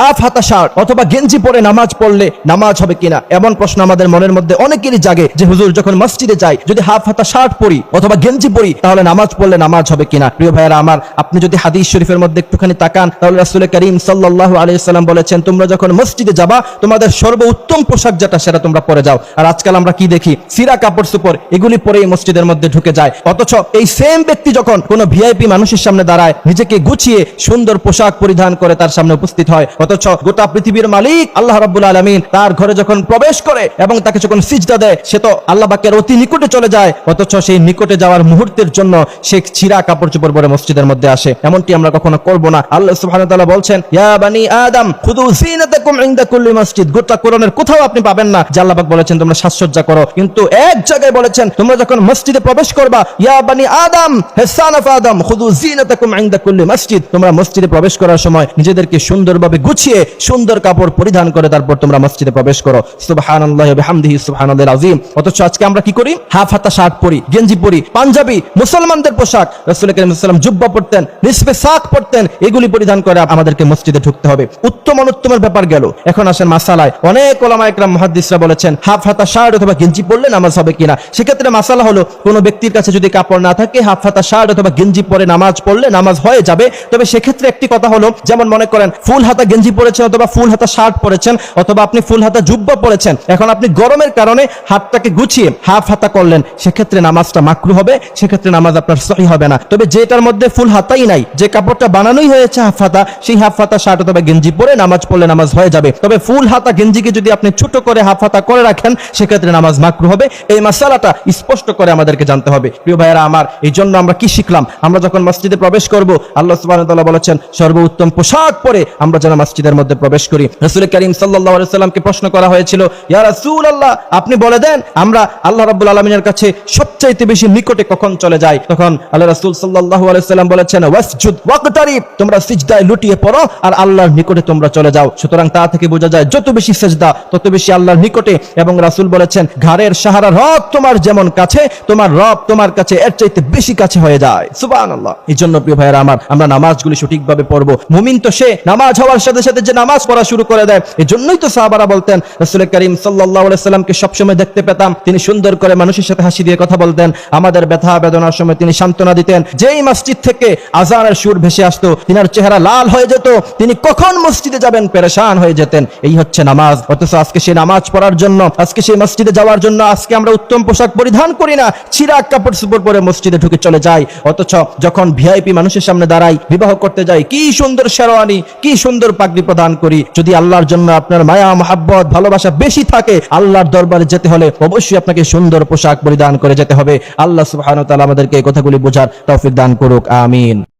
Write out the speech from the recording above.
Half হাতা shirt অথবা গেঞ্জি পরে নামাজ পড়লে নামাজ হবে কিনা? এমন প্রশ্ন আমাদের মনের মধ্যে অনেকেরই জাগে যে হুজুর যখন মসজিদে যাই, যদি হাফ হাতা শার্ট পরি অথবা গেঞ্জি পরি, তাহলে নামাজ পড়লে নামাজ হবে কিনা? প্রিয় ভাইয়েরা আমার, আপনি যদি হাদিস শরীফের মধ্যে একটুখানি তাকান, তাহলে রাসূল করিম সাল্লাল্লাহু আলাইহি সাল্লাম বলেছেন, তোমরা যখন মসজিদে যাবা, তোমাদের সর্বোত্তম পোশাক যেটা, সেটা তোমরা পরে যাও। আর আজকাল আমরা কি দেখি? সিরা কাপড় সুপর এগুলি পরেই মসজিদের মধ্যে ঢুকে যায়। অথচ এই সেম ব্যক্তি যখন কোনো ভিআইপি মানুষের সামনে দাঁড়ায়, নিজেকে গুছিয়ে সুন্দর পোশাক পরিধান করে তার সামনে উপস্থিত হয় অথচ গোটা পৃথিবীর মালিক আল্লাহ রাব্বুল আলামিন তার ঘরে যখন প্রবেশ করে এবং তাকে যখন সিজদা দেয়, সে তো আল্লাহ বাকের অতি নিকটে চলে যায়। অথচ সেই নিকটে যাওয়ার মুহূর্তের জন্য সে ছিঁড়া কাপড় চোপড় পরে মসজিদের মধ্যে আসে। এমনটি আমরা কখনো করব না। আল্লাহ সুবহানাহু বলছেন আদম, খুদু কুল্লি মসজিদ। গোটা কোরআনের কোথাও আপনি পাবেন না। যে আল্লাহ বলেছেন, তোমরা সাজসজ্জা করো। কিন্তু এক জায়গায় বলেছেন, তোমরা যখন মসজিদে প্রবেশ করবা, ইয়া আদম, হে সান অফ আদম, খুদু কুল্লি মসজিদ। তোমরা মসজিদে প্রবেশ করার সময় নিজেদেরকে সুন্দরভাবে গুছিয়ে সুন্দর কাপড় পরিধান করে তারপর তোমরা মসজিদে প্রবেশ করো। আমরা কি করি? হাফ হাতা শার্ট পরি, গেঞ্জি পরি, পাঞ্জাবি, মুসলমানদের পোশাক। রাসূল জুব্বা পরতেন এগুলি পরিধান করে আমাদেরকে মসজিদে ঢুকতে হবে। উত্তম অনুত্তমের ব্যাপার গেল। এখন আসেন মাসালায়। অনেক মুহাদ্দিসরা বলেছেন, হাফ হাতা শার্ট অথবা গেঞ্জি পরলে নামাজ হবে কিনা? সেক্ষেত্রে মাসালা হলো, কোন ব্যক্তির কাছে যদি কাপড় না থাকে, হাফ হাতা শার্ট অথবা গেঞ্জি পরে নামাজ পড়লে নামাজ হয়ে যাবে। তবে সেক্ষেত্রে একটি কথা হলো, যেমন মনে করেন, ফুল হাতা গেঞ্জি পরেছেন অথবা ফুল হাতা শার্ট পরেছেন অথবা আপনি ফুল হাতা জুব্বা পরেছেন, এখন আপনি গরমের কারণে হাতটাকে গুছিয়ে হাফ হাতা করলেন, সেক্ষেত্রে নামাজটা মাকরু হবে, সেক্ষেত্রে নামাজ আপনার সহি হবে না। তবে যেটার মধ্যে ফুল হাতাই নাই, যে কাপড়টা বানানোই হয়েছে হাফ হাতা, সেই হাফ হাতা, শার্ট অথবা গেঞ্জি পরে নামাজ পড়লে নামাজ হয়ে যাবে। তবে ফুল হাতা, গেঞ্জিকে যদি আপনি ছোট করে হাফ হাতা করে রাখেন, সেক্ষেত্রে নামাজ মাকরু হবে। এই মাসালাটা স্পষ্ট করে আমাদেরকে জানতে হবে। প্রিয় ভাইয়েরা আমার, এই জন্য আমরা কি শিখলাম? আমরা যখন মসজিদে প্রবেশ করব, আল্লাহ তাআলা বলেছেন, সর্বোত্তম পোশাক পরে আমরা যেন মসজিদের মধ্যে প্রবেশ করি। রাসূল করিম সাল্লামকে প্রশ্ন করা হয়েছিল, ইয়া রাসূলুল্লাহ, আপনি বলে দেন, আমরা আল্লাহ রাব্বুল আলামিনের কাছে সবচাইতে বেশি নিকটে কখন চলে যাই? তখন আল্লাহ রাসূল সাল্লাল্লাহু আলাইহি সাল্লাম বলেছেন তোমরা সিজদায় লুটিয়ে পড়ো আর আল্লাহর নিকটে তোমরা চলে যাও। সুতরাং তা থেকে বোঝা যায়, যত বেশি সেজদা, তত বেশি আল্লাহর নিকটে এবং রাসূল বলেছেন, ঘাড়ের সাহারা রব তোমার যেমন কাছে, তোমার রব তোমার কাছে এর চাইতে বেশি কাছে হয়ে যায়। সুবহানাল্লাহ। এই জন্য প্রিয় ভাইয়েরা আমার, আমরা নামাজগুলি সঠিকভাবে পড়ব। মুমিন তো সে, নামাজ হওয়ার সাথে সাথে যে নামাজ পড়া শুরু করে দেয় এই জন্যই তো সাহাবারা বলতেন, রাসূল করিম আলাইহি সাল্লামকে সবসময় দেখতে পেতাম, তিনি সুন্দর করে মানুষের সাথে হাসি দিয়ে কথা বলতেন, আমাদের ব্যথা বেদনার সময় তিনি সান্ত্বনা দিতেন, যেই মসজিদ থেকে আজানের সুর ভেসে আসতো, তিনার চেহারা লাল হয়ে যেত, তিনি কখন মসজিদে যাবেন পেরেশান হয়ে যেতেন, এই হচ্ছে নামাজ, অথচ আজকে সেই নামাজ পড়ার জন্য, আজকে সেই মসজিদে যাওয়ার জন্য আজকে আমরা উত্তম পোশাক পরিধান করি না চিরাক কাপড় সুপড় পরে মসজিদে ঢুকে চলে যাই, অথচ যখন ভিআইপি মানুষের সামনে দাঁড়াই বিবাহ করতে যাই, কি সুন্দর শেরওয়ানি, কি সুন্দর পাগড়ি প্রদান করি। যদি আল্লাহর জন্য আপনার মায়া, মহাব্বত, ভালোবাসা বেশি থাকে, আল্লাহর দরবারে যেতে হলে অবশ্যই আপনাকে সুন্দর পোশাক পরিধান করে যেতে হবে। আল্লাহ তালা আমাদেরকে কথাগুলি বোঝার তৌফিক দান করুক, আমিন।